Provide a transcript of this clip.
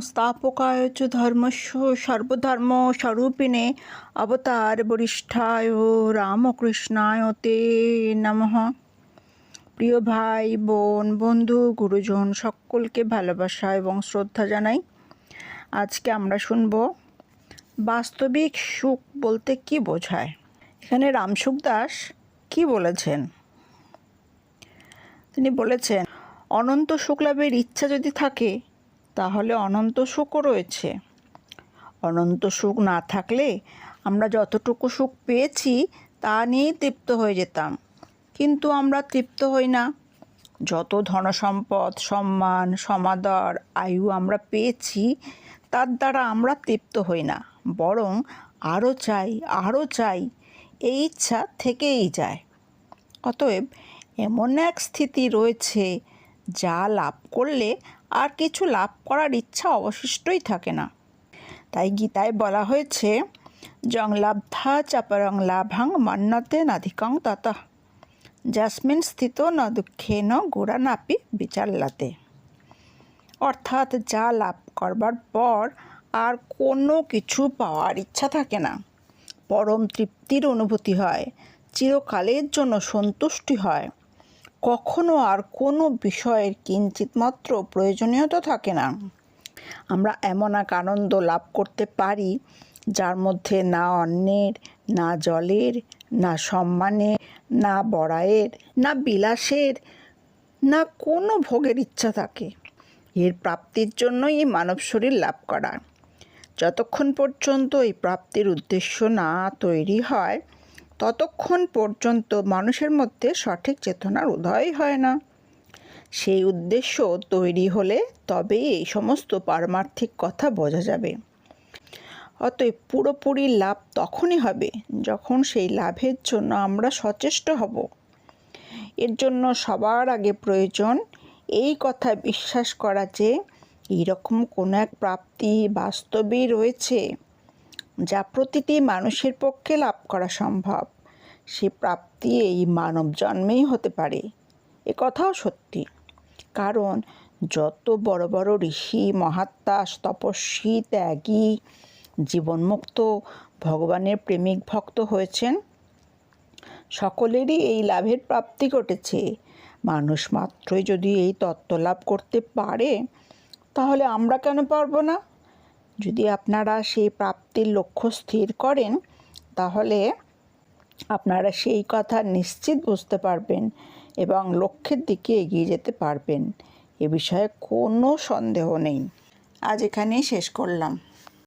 সংস্থাপকায় চ সর্বধর্ম স্বরূপিণে অবতার বরিষ্ঠায় রামকৃষ্ণায় তে নমঃ প্রিয় ভাই বোন, বন্ধু, গুরুজন সকলকে ভালোবাসা এবং শ্রদ্ধা জানাই। আজকে আমরা শুনব বাস্তবিক সুখ বলতে কি বোঝায়? এখানে রামসুখ দাস কি বলেছেন? তিনি বলেছেন, অনন্ত সুখ লাভের ইচ্ছা যদি থাকে তাহলে অনন্ত সুখও রয়েছে। অনন্ত সুখ না থাকলে আমরা যতটুকু সুখ পেয়েছি, তা নিয়েই তৃপ্ত হয়ে যেতাম। কিন্তু আমরা তৃপ্ত হই না। যত ধনসম্পদ, সম্মান, সমাদর, আয়ু আমরা পেয়েছি, তার দ্বারা আমরা তৃপ্ত হই না। বরং আরও চাই আরও চাই, এই ইচ্ছা থেকেই যায়। অতএব এমন এক স্থিতি রয়েছে যা লাভ করলে আর কিছু লাভ করার ইচ্ছা অবশিষ্টই থাকে না। তাই গীতায় বলা হয়েছে, জং লাব্ধা চাপরং লাভাং মন্নতে নাধিকং তত। জাসমিন স্থিত ন দুঃখেন গোড়া নাপি বিচাল্লাতে। অর্থাৎ যা লাভ করবার পর আর কোনো কিছু পাওয়ার ইচ্ছা থাকে না। পরম তৃপ্তির অনুভূতি হয়, চিরকালের জন্য সন্তুষ্টি হয়। কখনো আর কোনো বিষয়ের কিঞ্চিত মাত্র প্রয়োজনীয়তা থাকে না। আমরা এমন এক আনন্দ লাভ করতে পারি, যার মধ্যে না অন্যের না জলের, না সম্মানের, না বড়াইয়ের না বিলাসের, না কোনো ভোগের ইচ্ছা থাকে। এর প্রাপ্তির জন্যই মানব শরীর লাভ করা। যতক্ষণ পর্যন্ত এই প্রাপ্তির উদ্দেশ্য না তৈরি হয় ততক্ষণ পর্যন্ত মানুষের মধ্যে সঠিক চেতনার উদয় হয় না। সেই উদ্দেশ্য তৈরি হলে তবেই এই সমস্ত পারমার্থিক কথা বোঝা যাবে। অতএব পুরোপুরি লাভ তখনই হবে যখন সেই লাভের জন্য আমরা সচেষ্ট হব। এর জন্য সবার আগে প্রয়োজন এই কথা বিশ্বাস করা যে, এইরকম কোনো এক প্রাপ্তি বাস্তবেই রয়েছে। যা প্রতিটি মানুষের পক্ষে লাভ করা সম্ভব। সে প্রাপ্তি এই মানব জন্মেই হতে পারে। এ কথাও সত্যি। কারণ যত বড় বড় ঋষি মহাত্মা তপস্বী, ত্যাগী, জীবনমুক্ত, ভগবানের প্রেমিক ভক্ত হয়েছেন, সকলেরই এই লাভের প্রাপ্তি ঘটেছে। মানুষ মাত্রই যদি এই তত্ত্ব লাভ করতে পারে, তাহলে আমরা কেন পারব না? যদি আপনারা সেই প্রাপ্তির লক্ষ্য স্থির করেন, তাহলে আপনারা সেই কথা নিশ্চিত বুঝতে পারবেন এবং লক্ষ্যের দিকে এগিয়ে যেতে পারবেন। এ বিষয়ে কোনো সন্দেহ নেই। আজ এখানেই শেষ করলাম।